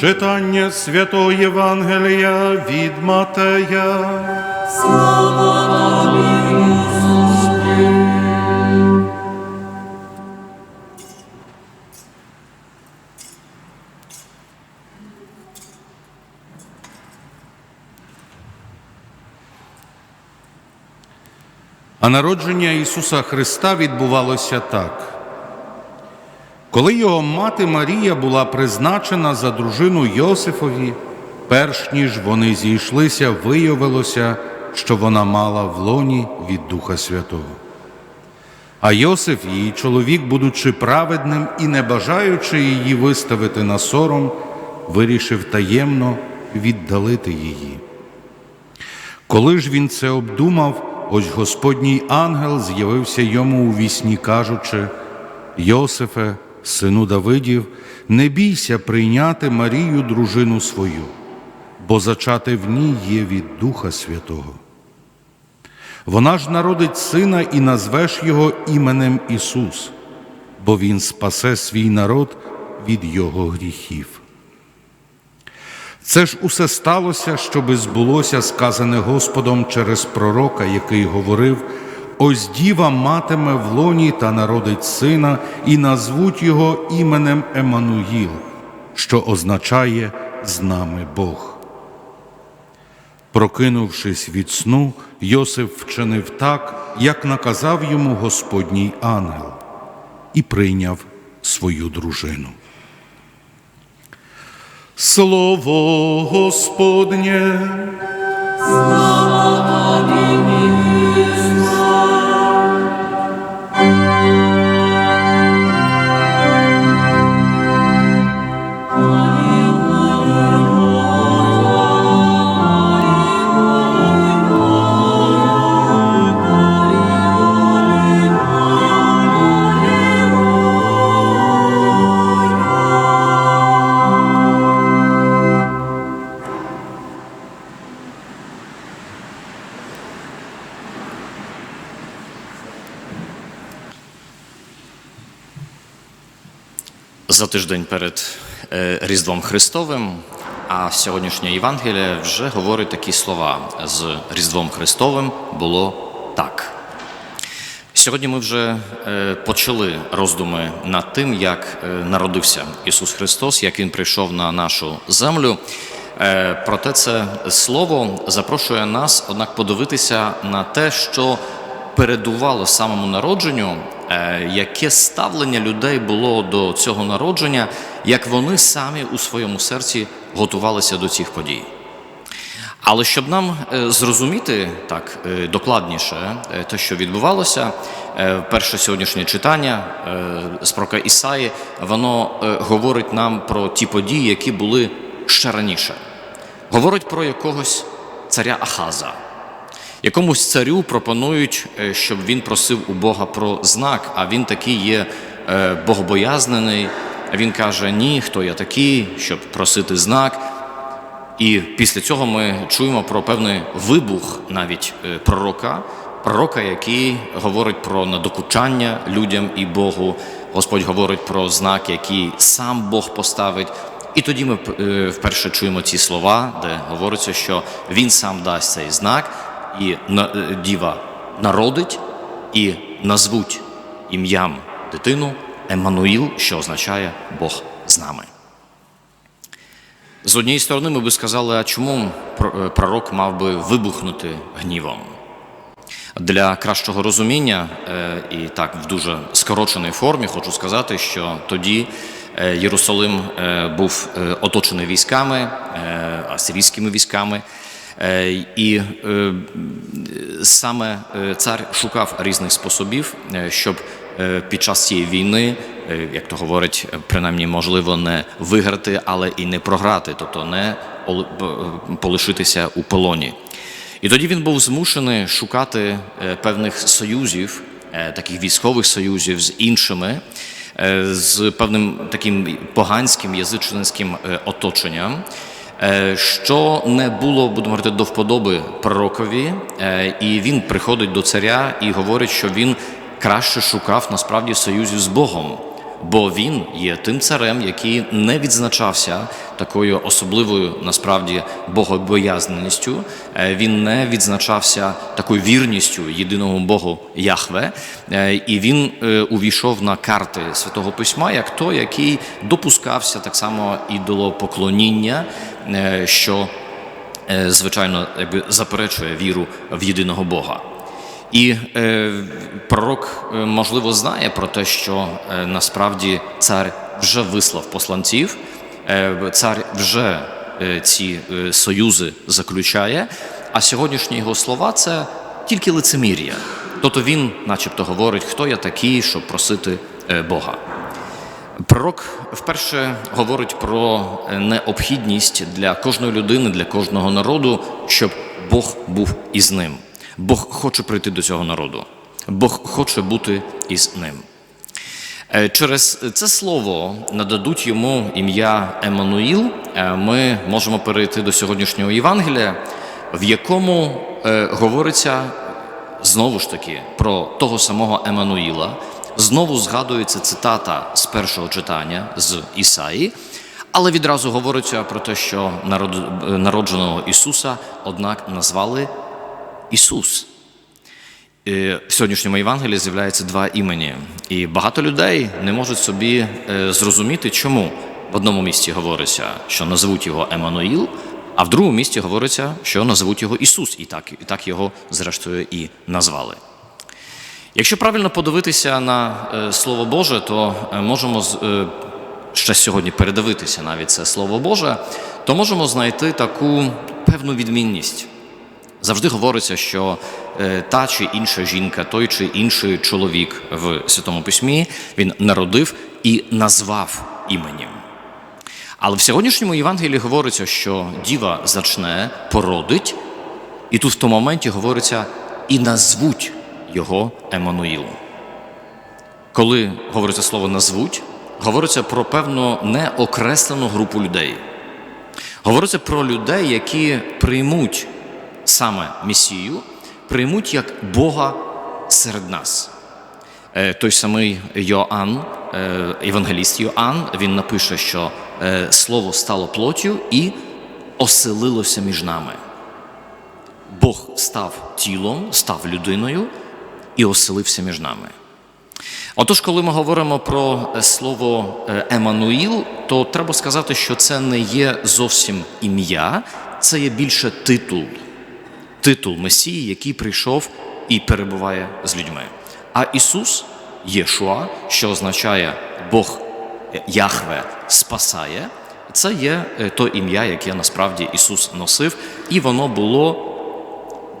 Читання Святого Євангелія від Матея. А народження Ісуса Христа відбувалося так. Коли його мати Марія була призначена за дружину Йосифові, перш ніж вони зійшлися, виявилося, що вона мала в лоні від Духа Святого. А Йосиф, її чоловік, будучи праведним і не бажаючи її виставити на сором, вирішив таємно віддалити її. Коли ж він це обдумав, ось Господній ангел з'явився йому у вісні, кажучи: Йосифе, сину Давидів, не бійся прийняти Марію, дружину свою, бо зачати в ній є від Духа Святого. Вона ж народить сина і назвеш його іменем Ісус, бо Він спасе свій народ від його гріхів. Це ж усе сталося, щоби збулося сказане Господом через пророка, який говорив: ось діва матиме в лоні та народить сина, і назвуть його іменем Еммануїл, що означає з нами Бог. Прокинувшись від сну, Йосиф вчинив так, як наказав йому Господній ангел, і прийняв свою дружину. Слово Господнє. За тиждень перед е, Різдвом Христовим, а сьогоднішнє Євангеліє вже говорить такі слова: з Різдвом Христовим було так. Сьогодні ми вже е, почали роздуми над тим, як е, народився Ісус Христос, як Він прийшов на нашу землю. Проте це слово запрошує нас, однак, подивитися на те, що передувало самому народженню, яке ставлення людей було до цього народження, як вони самі у своєму серці готувалися до цих подій. Але щоб нам е, зрозуміти так е, докладніше е, те, що відбувалося, е, перше сьогоднішнє читання е, з пророка Ісаї, воно е, говорить нам про ті події, які були ще раніше. Говорить про якогось царя Ахаза. Якомусь царю пропонують, е, щоб він просив у Бога про знак, а він такий є е, богобоязнений. Він каже: Ні, хто я такий, щоб просити знак. І після цього ми чуємо про певний вибух навіть е, пророка, пророка, який говорить про надокучання людям і Богу. Господь говорить про знак, який сам Бог поставить. І тоді ми вперше чуємо ці слова, де говориться, що він сам дасть цей знак, і е, діва народить і назвуть ім'ям дитину Еммануїл, що означає Бог з нами. З однієї сторони, ми би сказали, а чому е, пророк мав би вибухнути гнівом? Для кращого розуміння, е, і так в дуже скороченій формі, хочу сказати, що тоді Єрусалим був оточений військами, асирійськими військами. Е, І е, саме е, цар шукав різних способів, щоб під час цієї війни, як то говорить, принаймні можливо не виграти, але і не програти, тобто не полишитися у полоні. І тоді він був змушений шукати певних союзів, таких військових союзів з іншими, з певним таким поганським язичницьким оточенням. Е, Що не було, будемо говорити, до вподоби пророкові, е, і він приходить до царя і говорить, що він краще шукав насправді союзів з Богом, бо він є тим царем, який не відзначався такою особливою насправді богобоязненістю. Е, Він не відзначався такою вірністю єдиному Богу Яхве, Е, і він е, увійшов на карти святого письма як той, який допускався так само ідолопоклоніння, що звичайно якби заперечує віру в єдиного Бога. І е, пророк, е, можливо, знає про те, що е, насправді цар вже вислав посланців, е, цар вже е, ці е, союзи заключає, а сьогоднішні його слова це тільки лицемір'я. Тобто він, начебто, говорить, хто я такий, щоб просити е, Бога. Пророк вперше говорить про е, необхідність для кожної людини, для кожного народу, щоб Бог був із ним. Бог хоче прийти до цього народу. Бог хоче бути із ним. Е, Через це слово нададуть йому ім'я Еммануїл. Е, Ми можемо перейти до сьогоднішнього Євангелія, в якому е, говориться знову ж таки про того самого Еммануїла. Знову згадується цитата з першого читання з Ісаї, але відразу говориться про те, що народ- народженого Ісуса, однак, назвали Ісус. Е, В сьогоднішньому Євангелії з'являється два імені, і багато людей не можуть собі е, зрозуміти, чому в одному місці говориться, що назвуть його Еммануїл, а в другому місці говориться, що назвуть його Ісус, і так, і так його зрештою і назвали. Якщо правильно подивитися на е, Слово Боже, то можемо ще сьогодні передивитися навіть це Слово Боже, то можемо знайти таку певну відмінність. Завжди говориться, що е, та чи інша жінка, той чи інший чоловік в Святому Письмі він народив і назвав іменем. Але в сьогоднішньому Євангелії говориться, що діва зачне, породить, і тут в тому моменті говориться і назвуть його Еммануїлом. Коли говориться слово назвуть, говориться про певну неокреслену групу людей. Говориться про людей, які приймуть саме Месію, приймуть як Бога серед нас. Е, Той самий Йоанн, е, Євангеліст Йоанн, він напише, що е, слово стало плоттю і оселилося між нами. Бог став тілом, став людиною і оселився між нами. Отож, коли ми говоримо про е, слово е, Еммануїл, то треба сказати, що це не є зовсім ім'я, це є більше титул. Титул Месії, який прийшов і перебуває з людьми. А Ісус Єшуа, що означає Бог е, Яхве спасає, це є е, то ім'я, яке насправді Ісус носив, і воно було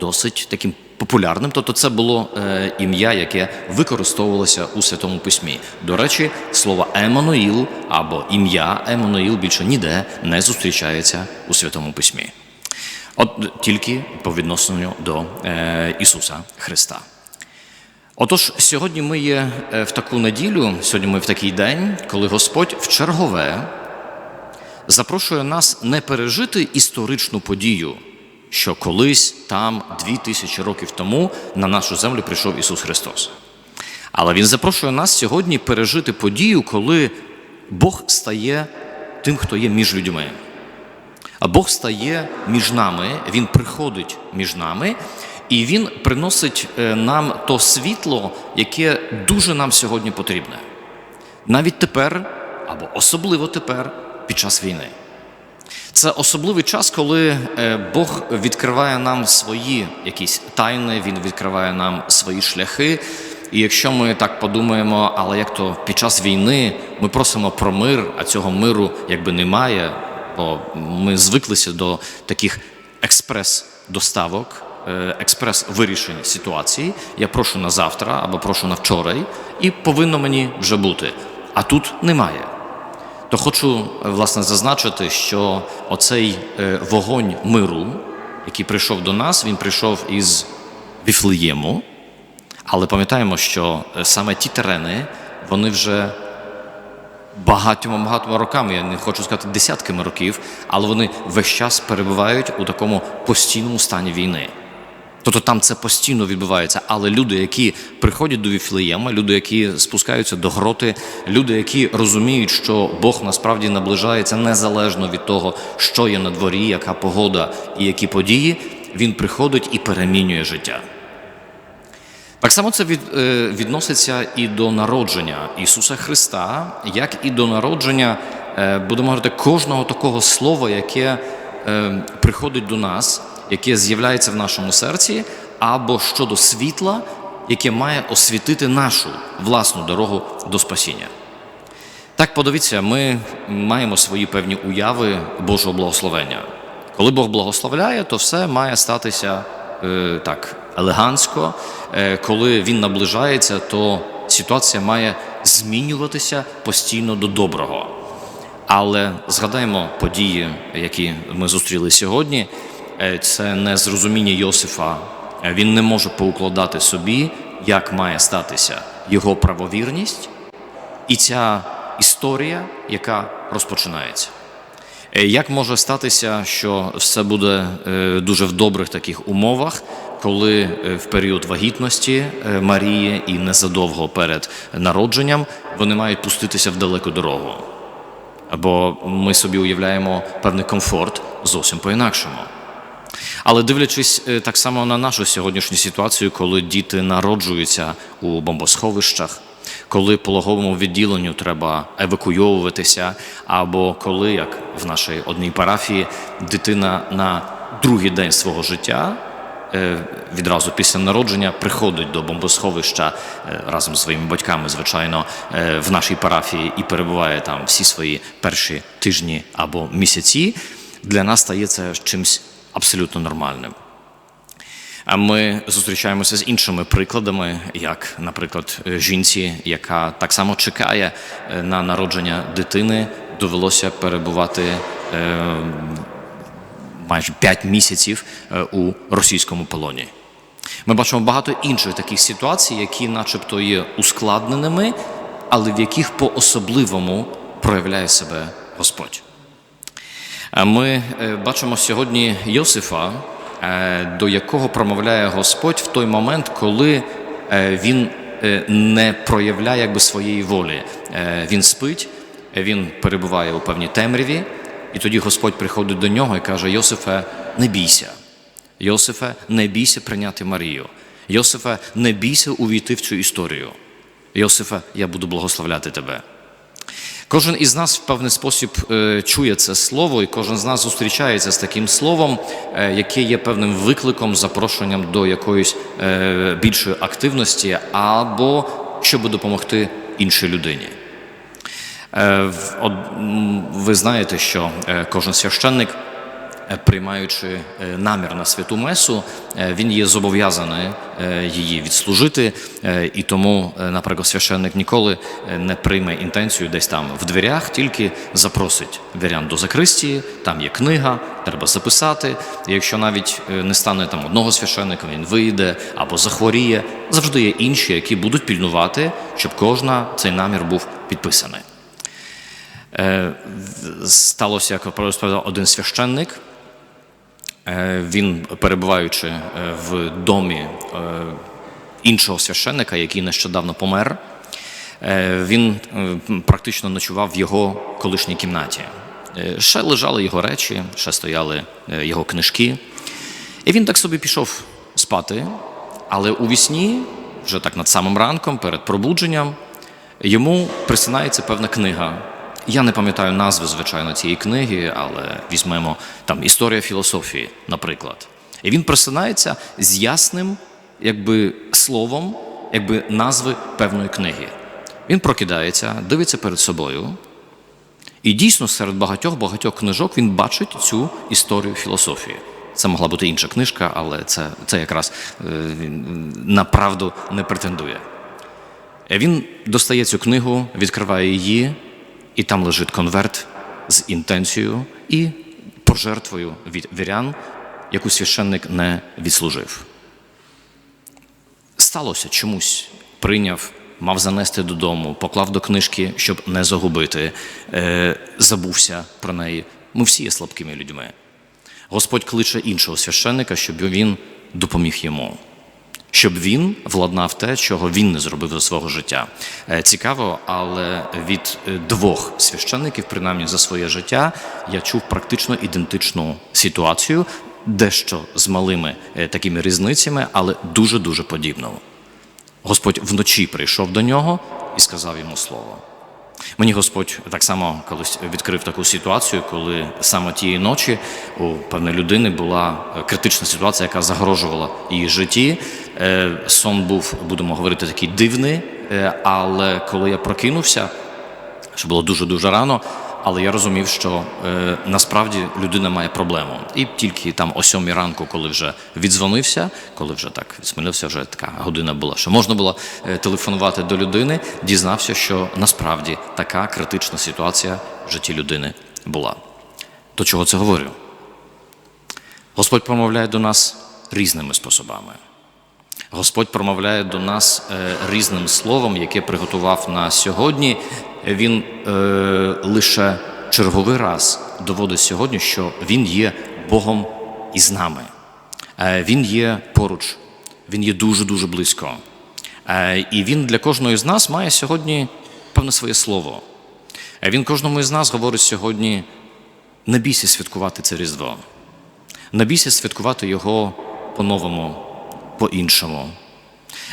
досить таким популярним. Тобто це було е, ім'я, яке використовувалося у Святому Письмі. До речі, слово Еммануїл або ім'я Еммануїл більше ніде не зустрічається у Святому Письмі. От тільки по відношенню до е, Ісуса Христа. Отож, сьогодні ми є е, в таку неділю, сьогодні ми в такий день, коли Господь в чергове запрошує нас не пережити історичну подію, що колись там, дві тисячі років тому, на нашу землю прийшов Ісус Христос. Але Він запрошує нас сьогодні пережити подію, коли Бог стає тим, хто є між людьми. Бог стає між нами, Він приходить між нами, і Він приносить е, нам то світло, яке дуже нам сьогодні потрібне. Навіть тепер, або особливо тепер, під час війни. Це особливий час, коли е, Бог відкриває нам свої якісь тайни, Він відкриває нам свої шляхи. І якщо ми так подумаємо, але як то під час війни ми просимо про мир, а цього миру якби немає, бо ми звиклися до таких експрес-доставок, е, експрес-вирішень ситуації. Я прошу на завтра або прошу на вчора, і повинно мені вже бути. А тут немає. То хочу е, власне зазначити, що оцей е, вогонь миру, який прийшов до нас, він прийшов із Віфлеєму. Але пам'ятаємо, що саме ті терени, вони вже багатьма багатьма роками, я не хочу сказати десятками років, але вони весь час перебувають у такому постійному стані війни. Тобто там це постійно відбувається. Але люди, які приходять до Віфлеєма, люди, які спускаються до гроти, люди, які розуміють, що Бог насправді наближається незалежно від того, що є на дворі, яка погода і які події, він приходить і перемінює життя. Так само це від, е, відноситься і до народження Ісуса Христа, як і до народження, е, будемо говорити, кожного такого слова, яке е, приходить до нас, яке з'являється в нашому серці, або щодо світла, яке має освітити нашу власну дорогу до спасіння. Так, подивіться, ми маємо свої певні уяви Божого благословення. Коли Бог благословляє, то все має статися е, так елегантсько. Е, коли він наближається, то ситуація має змінюватися постійно до доброго. Але згадаємо події, які ми зустріли сьогодні. Е, Це незрозуміння Йосифа. Е, Він не може поукладати собі, як має статися його правовірність і ця історія, яка розпочинається. Як може статися, що все буде дуже в добрих таких умовах, коли е, в період вагітності е, Марії і незадовго перед народженням вони мають пуститися в далеку дорогу? Або ми собі уявляємо певний комфорт зовсім по-інакшому. Але дивлячись е, так само на нашу сьогоднішню ситуацію, коли діти народжуються у бомбосховищах, коли пологовому відділенню треба евакуйовуватися, або коли, як в нашій одній парафії, дитина на другий день свого життя. Е, Відразу після народження приходить до бомбосховища е, разом з своїми батьками, звичайно, е, в нашій парафії і перебуває там всі свої перші тижні або місяці. Для нас стає це чимсь абсолютно нормальним. А ми зустрічаємося з іншими прикладами, як, наприклад, жінці, яка так само чекає на народження дитини, довелося перебувати майже 5 місяців е, у російському полоні. Ми бачимо багато інших таких ситуацій, які, начебто, є ускладненими, але в яких по-особливому проявляє себе Господь. Ми е, бачимо сьогодні Йосифа, е, до якого промовляє Господь в той момент, коли е, він е, не проявляє якби своєї волі. Е, Він спить, він перебуває у певній темряві, і тоді Господь приходить до нього і каже: Йосифе, не бійся. Йосифе, не бійся прийняти Марію. Йосифе, не бійся увійти в цю історію. Йосифе, я буду благословляти тебе. Кожен із нас в певний спосіб е, чує це слово, і кожен з нас зустрічається з таким словом, е, яке є певним викликом, запрошенням до якоїсь е, більшої активності, або щоб допомогти іншій людині. Е, Ви знаєте, що е, кожен священник, е, приймаючи намір на святу месу, він є зобов'язаний її відслужити, і тому, наприклад, священник ніколи не прийме інтенцію десь там в дверях, тільки запросить вірян до закристії, там є книга, треба записати. Якщо навіть не стане там одного священника, він вийде або захворіє, завжди є інші, які будуть пільнувати, щоб кожна цей намір був підписаний. Е, Сталося, як розповідав один священник. Е, Він, перебуваючи е, в домі іншого священника, який нещодавно помер, він практично ночував в його колишній кімнаті. Ще лежали його речі, ще стояли його книжки. І він так собі пішов спати, але у вісні, вже так над самим ранком, перед пробудженням, йому присинається певна книга. Я не пам'ятаю назви, звичайно, цієї книги, але візьмемо там історія філософії, наприклад. І він присинається з ясним якби, словом, якби назви певної книги. Він прокидається, дивиться перед собою, і дійсно серед багатьох багатьох книжок він бачить цю історію філософії. Це могла бути інша книжка, але це, це якраз е, на не претендує. Е, Він достає цю книгу, відкриває її, і там лежить конверт з інтенцією і пожертвою від вірян, яку священник не відслужив. Сталося чомусь, прийняв, мав занести додому, поклав до книжки, щоб не загубити, е, забувся про неї. Ми всі є слабкими людьми. Господь кличе іншого священника, щоб він допоміг йому. Щоб він владнав те, чого він не зробив за свого життя. Е, Цікаво, але від е, двох священників, принаймні за своє життя, я чув практично ідентичну ситуацію, дещо з малими е, такими різницями, але дуже дуже подібну. Господь вночі прийшов до нього і сказав йому слово. Мені Господь так само колись відкрив таку ситуацію, коли саме тієї ночі у певної людини була критична ситуація, яка загрожувала її житті. Е, Сон був, будемо говорити, такий дивний, е, але коли я прокинувся, що було дуже дуже рано. Але я розумів, що е, насправді людина має проблему. І тільки там о сьомій ранку, коли вже віддзвонився, коли вже так відсмілився, вже така година була, що можна було е, телефонувати до людини, дізнався, що насправді така критична ситуація в житті людини була. До чого це говорю? Господь промовляє до нас різними способами. Господь промовляє до нас е, різним словом, яке приготував на сьогодні. Він е, лише черговий раз доводить сьогодні, що Він є Богом із нами. Е, він є поруч, він є дуже дуже близько. Е, і він для кожного з нас має сьогодні певне своє слово. Він кожному із нас говорить сьогодні: не бійся святкувати це Різдво. Не бійся святкувати його по-новому, по-іншому.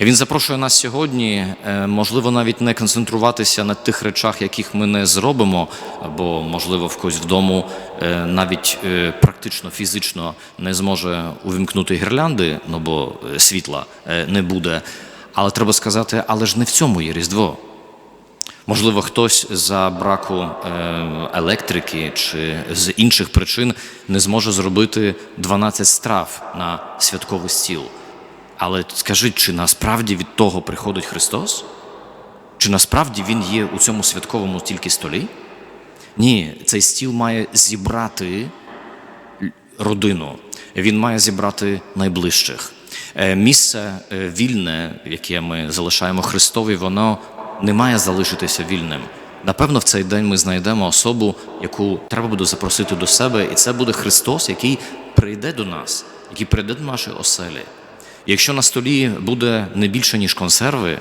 Він запрошує нас сьогодні, е, можливо, навіть не концентруватися на тих речах, яких ми не зробимо, або, можливо, в когось вдома е, навіть е, практично фізично не зможе увімкнути гірлянди, ну бо світла не буде. Але треба сказати, але ж не в цьому є Різдво. Можливо, хтось за браку електрики чи з інших причин не зможе зробити 12 страв на святковий стіл. Але скажіть, чи насправді від того приходить Христос? Чи насправді Він є у цьому святковому тільки столі? Ні, цей стіл має зібрати родину, він має зібрати найближчих. Е, Місце е, вільне, яке ми залишаємо Христові, воно не має залишитися вільним. Напевно, в цей день ми знайдемо особу, яку треба буде запросити до себе, і це буде Христос, який прийде до нас, який прийде до нашої оселі. Якщо на столі буде не більше, ніж консерви,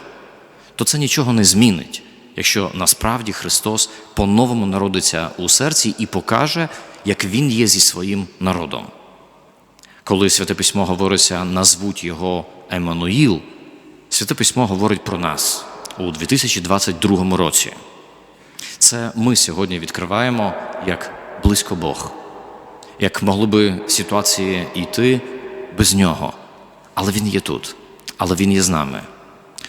то це нічого не змінить, якщо насправді Христос по-новому народиться у серці і покаже, як Він є зі своїм народом. Коли Святе Письмо говориться, назвуть його Еммануїл, Святе Письмо говорить про нас у 2022 році. Це ми сьогодні відкриваємо як близько Бог, як могли би ситуації йти без нього. Але Він є тут, але Він є з нами.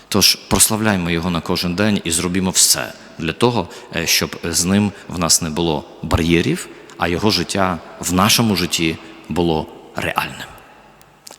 Тож прославляймо його на кожен день і зробімо все для того, е, щоб з ним в нас не було бар'єрів, а його життя в нашому житті було реальним.